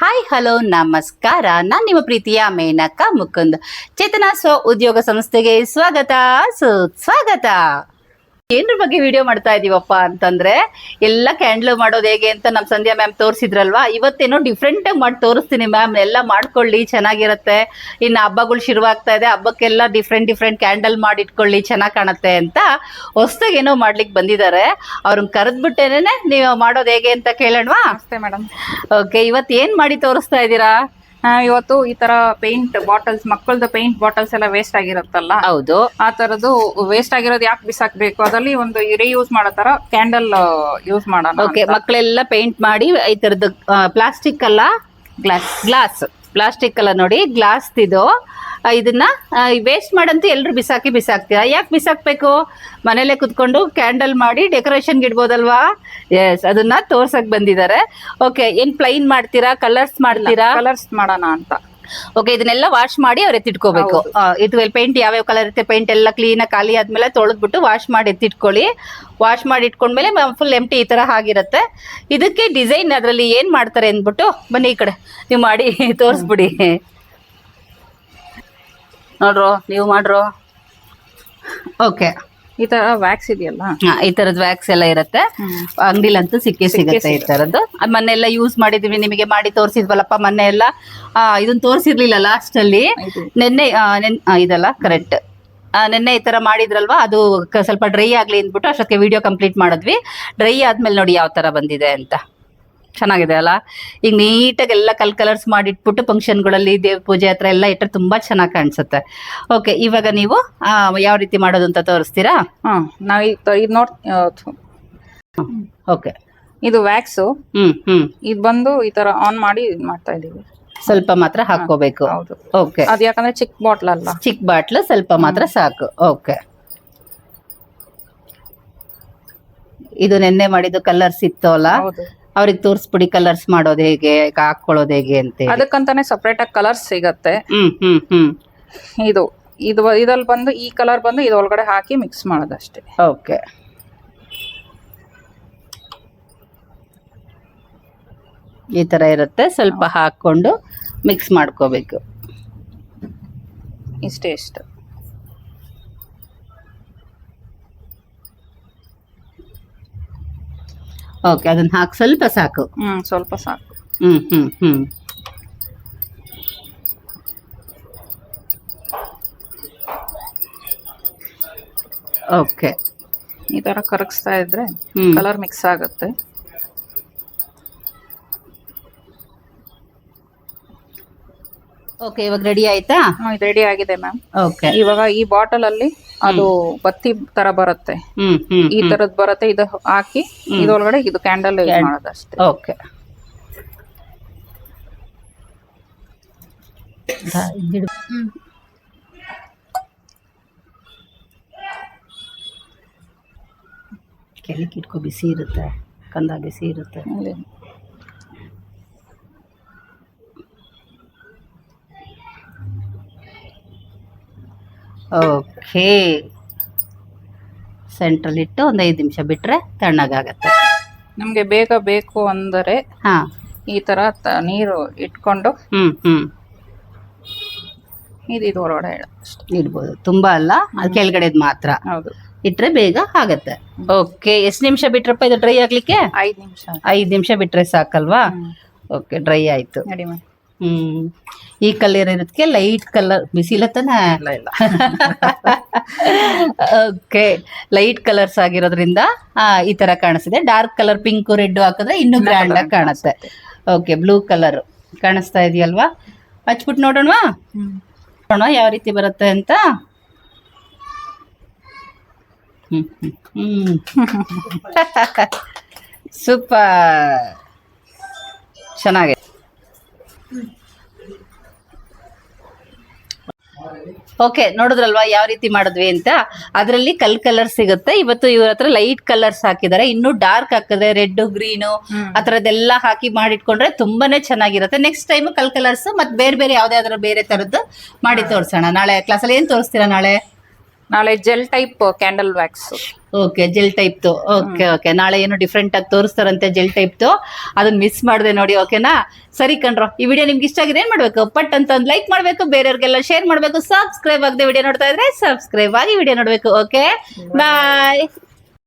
Hi hello ನಮಸ್ಕಾರ. ನಾನು ನಿಮ್ಮ ಪ್ರೀತಿಯ ಮೇನಕ ಮುಕುಂದ್. ಚೇತನ ಸ್ವ ಉದ್ಯೋಗ ಸಂಸ್ಥೆಗೆ ಸ್ವಾಗತ. ಸುಸ್ವಾಗತ. ಏನ್ರ ಬಗ್ಗೆ ವಿಡಿಯೋ ಮಾಡ್ತಾ ಇದೀವಪ್ಪ ಅಂತಂದ್ರೆ ಎಲ್ಲ ಕ್ಯಾಂಡ್ಲ್ ಮಾಡೋದು ಹೇಗೆ ಅಂತ ನಮ್ ಸಂಧ್ಯಾ ಮ್ಯಾಮ್ ತೋರಿಸಿದ್ರಲ್ವಾ? ಇವತ್ತೇನೋ ಡಿಫ್ರೆಂಟ್ ಆಗಿ ಮಾಡಿ ತೋರಿಸ್ತೀನಿ ಮ್ಯಾಮ್ ಎಲ್ಲ ಮಾಡ್ಕೊಳ್ಳಿ ಚೆನ್ನಾಗಿರತ್ತೆ. ಇನ್ನು ಹಬ್ಬಗಳು ಶುರುವಾಗ್ತಾ ಇದೆ. ಹಬ್ಬಕ್ಕೆಲ್ಲ ಡಿಫ್ರೆಂಟ್ ಡಿಫ್ರೆಂಟ್ ಕ್ಯಾಂಡಲ್ ಮಾಡಿ ಇಟ್ಕೊಳ್ಳಿ ಚೆನ್ನಾಗಿ ಕಾಣತ್ತೆ ಅಂತ ಹೊಸ್ದಾಗಿ ಏನೋ ಮಾಡ್ಲಿಕ್ಕೆ ಬಂದಿದ್ದಾರೆ ಅವ್ರನ್ನ ಕರೆದ್ಬಿಟ್ಟೇನೆ ನೀವು ಮಾಡೋದು ಹೇಗೆ ಅಂತ ಕೇಳೋಣವಾ? ನಮಸ್ತೆ ಮೇಡಮ್ ಓಕೆ ಇವತ್ತು ಏನು ಮಾಡಿ ತೋರಿಸ್ತಾ ಇದ್ದೀರಾ? ಇವತ್ತು ಈ ತರ ಪೇಂಟ್ ಬಾಟಲ್ಸ್ ಮಕ್ಕಳದ ಪೇಂಟ್ ಬಾಟಲ್ಸ್ ಎಲ್ಲ ವೇಸ್ಟ್ ಆಗಿರುತ್ತಲ್ಲ? ಹೌದು. ಆ ತರದ್ದು ವೇಸ್ಟ್ ಆಗಿರೋದು ಯಾಕೆ ಬಿಸಾಕ್ಬೇಕು? ಅದರಲ್ಲಿ ಒಂದು ಯೂಸ್ ಮಾಡೋ ತರ ಕ್ಯಾಂಡಲ್ ಯೂಸ್ ಮಾಡೋಣ ಓಕೆ ಮಕ್ಕಳೆಲ್ಲ ಪೇಂಟ್ ಮಾಡಿ ಈ ತರದ್ದು ಪ್ಲಾಸ್ಟಿಕ್ ಅಲ್ಲ? ಗ್ಲಾಸ್ ಗ್ಲಾಸ್ ಪ್ಲಾಸ್ಟಿಕ್ ಅಲ್ಲ ನೋಡಿ ಗ್ಲಾಸ್ ಇದು ಇದನ್ನ ವೇಸ್ಟ್ ಮಾಡಂತ ಎಲ್ಲರೂ ಬಿಸಾಕಿ ಬಿಸಾಕ್ತೀರಾ? ಯಾಕೆ ಬಿಸಾಕ್ಬೇಕು? ಮನೇಲೆ ಕುತ್ಕೊಂಡು ಕ್ಯಾಂಡಲ್ ಮಾಡಿ ಡೆಕೋರೇಷನ್ಗೆ ಇಡ್ಬೋದಲ್ವಾ? ಎಸ್ ಅದನ್ನ ತೋರ್ಸಕ್ ಬಂದಿದ್ದಾರೆ. ಓಕೆ ಏನ್ ಪ್ಲೈನ್ ಮಾಡ್ತೀರಾ? ಕಲರ್ಸ್ ಮಾಡ್ತೀರಾ? ಕಲರ್ಸ್ ಮಾಡೋಣ ಅಂತ. ಓಕೆ ಇದನ್ನೆಲ್ಲ ವಾಶ್ ಮಾಡಿ ಅವ್ರು ಎತ್ತಿಟ್ಕೋಬೇಕು. ಇದು ಪೇಂಟ್ ಯಾವ್ಯಾವ ಕಲರ್ ಇರುತ್ತೆ? ಪೇಂಟ್ ಎಲ್ಲ ಕ್ಲೀನ್ ಖಾಲಿ ಆದ್ಮೇಲೆ ತೊಳೆದ್ಬಿಟ್ಟು ವಾಶ್ ಮಾಡಿ ಎತ್ತಿಟ್ಕೊಳ್ಳಿ. ವಾಶ್ ಮಾಡಿ ಇಟ್ಕೊಂಡ್ಮೇಲೆ ಫುಲ್ ಎಂಟಿ ಈ ತರ ಆಗಿರುತ್ತೆ. ಇದಕ್ಕೆ ಡಿಸೈನ್ ಅದರಲ್ಲಿ ಏನ್ ಮಾಡ್ತಾರೆ ಅಂದ್ಬಿಟ್ಟು ಬನ್ನಿ ಈ ಕಡೆ. ನೀವು ಮಾಡಿ ತೋರಿಸ್ಬಿಡಿ. ನೋಡ್ರೋ ನೀವು ಮಾಡ್ರೋ. ಓಕೆ ಈ ತರ ವ್ಯಾಕ್ಸ್ ಇದೆಯಲ್ಲ? ಈ ತರದ್ ವ್ಯಾಕ್ಸ್ ಎಲ್ಲ ಇರುತ್ತೆ. ಅಂಗಡಿಲಂತೂ ಸಿಕ್ಕೇ ಸಿಗುತ್ತೆ ಈ ತರದ್ದು. ಅದ್ ಮೊನ್ನೆ ಎಲ್ಲ ಯೂಸ್ ಮಾಡಿದೀವಿ ನಿಮಗೆ ಮಾಡಿ ತೋರಿಸಿದ್ವಲ್ಲಪ್ಪ ಮೊನ್ನೆ ಎಲ್ಲ ಆ, ಇದನ್ನ ತೋರಿಸಿರ್ಲಿಲ್ಲ ಲಾಸ್ಟ್ ಅಲ್ಲಿ. ನಿನ್ನೆ ಆ, ನೆನ್- ಆ, ಇದಲ್ಲ ಕರೆಕ್ಟ್ ನಿನ್ನೆ ಈ ತರ ಮಾಡಿದ್ರಲ್ವಾ ಅದು ಸ್ವಲ್ಪ ಡ್ರೈ ಆಗ್ಲಿ ಅಂದ್ಬಿಟ್ಟು ಅಷ್ಟೊತ್ತಿಗೆ ವಿಡಿಯೋ ಕಂಪ್ಲೀಟ್ ಮಾಡಿದ್ವಿ. ಡ್ರೈ ಆದ್ಮೇಲೆ ನೋಡಿ ಯಾವ ತರ ಬಂದಿದೆ ಅಂತ. ಚೆನ್ನಾಗಿದೆ ಅಲ್ಲ? ಈಗ ನೀಟಾಗಿ ಎಲ್ಲ ಕಲ್ ಕಲರ್ಸ್ ಮಾಡಿಟ್ಬಿಟ್ಟು ಫಂಕ್ಷನ್ಗಳಲ್ಲಿ ದೇವ್ ಪೂಜೆ ಹತ್ರ ಎಲ್ಲ ಇಟ್ಟರೆ ತುಂಬಾ ಚೆನ್ನಾಗಿ ಕಾಣಿಸುತ್ತೆ. ಓಕೆ ಇವಾಗ ನೀವು ಯಾವ ರೀತಿ ಮಾಡೋದು ಅಂತ ತೋರಿಸ್ತೀರಾ? ಹಾಂ ನಾವು ಇದು ನೋಡ್ ಓಕೆ ಇದು ವ್ಯಾಕ್ಸು ಹ್ಞೂ ಹ್ಞೂ ಇದು ಬಂದು ಈ ತರ ಆನ್ ಮಾಡಿ ಇದ್ ಮಾಡ್ತಾ ಇದೀವಿ ಸ್ವಲ್ಪ ಮಾತ್ರ ಹಾಕೋಬೇಕು ಹೌದು. ಓಕೆ ಅದು ಯಾಕಂದ್ರೆ ಚಿಕ್ಕ ಬಾಟ್ಲ್ ಅಲ್ಲ. ಚಿಕ್ಕ ಬಾಟ್ಲ್ ಸ್ವಲ್ಪ ಮಾತ್ರ ಸಾಕು. ಓಕೆ ಇದು ನೆನ್ನೆ ಮಾಡಿದ್ದು ಕಲರ್ಸ್ ಇತ್ತು ಅಲ್ಲ ಅವ್ರಿಗೆ ತೋರಿಸ್ಬಿಡಿ ಕಲರ್ಸ್ ಮಾಡೋದು ಹೇಗೆ ಹಾಕೊಳ್ಳೋದು ಹೇಗೆ ಅಂತ ಹೇಳಿ. ಅದಕ್ಕಂತಾನೆ ಸಪ್ರೇಟ್ ಆಗಿ ಕಲರ್ಸ್ ಸಿಗತ್ತೆ. ಹ್ಮ್ ಹ್ಮ್ ಹ್ಮ್. ಇದು ಇದು ಇದ್ರಲ್ಲಿ ಬಂದು ಈ ಕಲರ್ ಬಂದು ಇದು ಒಳಗಡೆ ಹಾಕಿ ಮಿಕ್ಸ್ ಮಾಡೋದಷ್ಟೇ. ಓಕೆ ಈ ತರ ಇರುತ್ತೆ ಸ್ವಲ್ಪ ಹಾಕೊಂಡು ಮಿಕ್ಸ್ ಮಾಡ್ಕೋಬೇಕು. ಇಷ್ಟೇ ಇಷ್ಟು. ಓಕೆ ಅದನ್ನ ಹಾಕಿ ಸ್ವಲ್ಪ ಸಾಕು. ಹ್ಮ್ ಸ್ವಲ್ಪ ಸಾಕು. ಹ್ಮ್ ಹ್ಮ್ ಹ್ಮ್. ಓಕೆ ಈ ತರ ಕರಗಿಸ್ತಾ ಇದ್ರೆ ಹ್ಮ್. ಕಲರ್ ಮಿಕ್ಸ್ ಆಗುತ್ತೆ. ಓಕೆ ಇವಾಗ ರೆಡಿ ಆಯ್ತಾ? ರೆಡಿ ಆಗಿದೆ ಮ್ಯಾಮ್ ಓಕೆ ಇವಾಗ ಈ ಬಾಟಲ್ ಅಲ್ಲಿ ಅದು ಬತ್ತಿ ತರ ಬರುತ್ತೆ. ಈ ತರದ್ ಬರುತ್ತೆ ಇದು ಹಾಕಿ ಇದೊಳಗಡೆ ಇದು ಕ್ಯಾಂಡಲ್ ಅಷ್ಟೇ ಮಾಡೋದಷ್ಟೇ. ಓಕೆ ಕೆಳಕ್ಕೆ ಇಟ್ಕೋ ಬಿಸಿ ಇರುತ್ತೆ. ಕಂದ ಬಿಸಿ ಇರುತ್ತೆ. ಓಕೆ. ಸೆಂಟ್ರಲ್ಲಿ ಇಟ್ಟು ಒಂದು ಐದು ನಿಮಿಷ ಬಿಟ್ಟರೆ ತಣ್ಣಗಾಗತ್ತೆ. ನಮಗೆ ಬೇಗ ಬೇಕು ಅಂದರೆ ಹಾಂ. ಈ ಥರ ತ- ನೀರು ಇಟ್ಕೊಂಡು ಹ್ಞೂ ಹ್ಞೂ ಇದು ಇದು ಹೊರಗಡೆ ಇಡೋದು ಇಡ್ಬೋದು. ತುಂಬ ಅಲ್ಲ ಅದು ಕೆಳಗಡೆದು ಮಾತ್ರ. ಹೌದು. ಇಟ್ಟರೆ ಬೇಗ ಆಗತ್ತೆ. ಓಕೆ. ಎಷ್ಟು ನಿಮಿಷ ಬಿಟ್ರಪ್ಪ ಇದು ಡ್ರೈ ಆಗಲಿಕ್ಕೆ? ಐದು ನಿಮಿಷ. ಐದು ನಿಮಿಷ ಬಿಟ್ಟರೆ ಸಾಕಲ್ವಾ? ಓಕೆ ಡ್ರೈ ಆಯಿತು. ನಡಿ ಮ್ಯಾಮ್ ಹ್ಮ್. ಈ ಕಲರ್ ಇರೋದಕ್ಕೆ ಲೈಟ್ ಕಲರ್ ಬಿಸಿಲತ್ತನ ಇಲ್ಲ ಇಲ್ಲ. ಓಕೆ ಲೈಟ್ ಕಲರ್ಸ್ ಆಗಿರೋದ್ರಿಂದ ಆ, ಈ ತರ ಕಾಣಿಸ್ತಿದೆ. ಡಾರ್ಕ್ ಕಲರ್ ಪಿಂಕ್ ರೆಡ್ ಹಾಕಿದ್ರೆ ಇನ್ನೂ ಗ್ರ್ಯಾಂಡ್ ಆಗಿ ಕಾಣುತ್ತೆ. ಓಕೆ ಬ್ಲೂ ಕಲರ್ ಕಾಣಿಸ್ತಾ ಇದೆಯಲ್ವಾ? ಹಚ್ಬಿಟ್ಟು ನೋಡೋಣವಾ. ನೋಡೋಣ ಯಾವ ರೀತಿ ಬರುತ್ತೆ ಅಂತ. ಹ್ಮ್ ಹ್ಮ್ ಸೂಪರ್ ಚೆನ್ನಾಗಿದೆ. ಓಕೆ ನೋಡಿದ್ರಲ್ವಾ ಯಾವ ರೀತಿ ಮಾಡಿದ್ವಿ ಅಂತ? ಅದರಲ್ಲಿ ಕಲ್ ಕಲರ್ ಸಿಗುತ್ತೆ. ಇವತ್ತು ಇವ್ರ ಹತ್ರ ಲೈಟ್ ಕಲರ್ಸ್ ಹಾಕಿದ್ದಾರೆ. ಇನ್ನು ಡಾರ್ಕ್ ಹಾಕಿದ್ರೆ ರೆಡ್ ಗ್ರೀನು ಆತರದೆಲ್ಲ ಹಾಕಿ ಮಾಡಿಟ್ಕೊಂಡ್ರೆ ತುಂಬಾನೇ ಚೆನ್ನಾಗಿರುತ್ತೆ. ನೆಕ್ಸ್ಟ್ ಟೈಮ್ ಕಲ್ ಕಲರ್ಸ್ ಮತ್ತೆ ಬೇರೆ ಬೇರೆ ಯಾವ್ದಾದ್ರು ಬೇರೆ ತರದ್ದು ಮಾಡಿ ತೋರಿಸೋಣ. ನಾಳೆ ಕ್ಲಾಸಲ್ಲಿ ಏನ್ ತೋರಿಸ್ತೀರಾ ನಾಳೆ? ನಾಳೆ gel type candle wax okay gel ಟೈಪ್ದು okay okay ನಾಳೆ ಏನು ಡಿಫ್ರೆಂಟ್ ಆಗಿ ತೋರಿಸ್ತಾರಂತೆ ಜೆಲ್ ಟೈಪ್ದು ಅದನ್ನ ಮಿಸ್ ಮಾಡಿದೆ ನೋಡಿ ಓಕೆನಾ ಸರಿ ಕಣ್ರೋ ಈ ವಿಡಿಯೋ ನಿಮ್ಗೆ ಇಷ್ಟ ಆಗಿದೆ ಏನ್ ಮಾಡ್ಬೇಕು? ಪಟ್ ಅಂತ ಒಂದು ಲೈಕ್ ಮಾಡ್ಬೇಕು ಬೇರೆಯವ್ರಿಗೆಲ್ಲ ಶೇರ್ ಮಾಡ್ಬೇಕು ಸಬ್ಸ್ಕ್ರೈಬ್ ಆಗದೆ ವಿಡಿಯೋ ನೋಡ್ತಾ ಇದ್ರೆ ಸಬ್ಸ್ಕ್ರೈಬ್ ಆಗಿ ವಿಡಿಯೋ ನೋಡ್ಬೇಕು ಓಕೆ ಬಾಯ್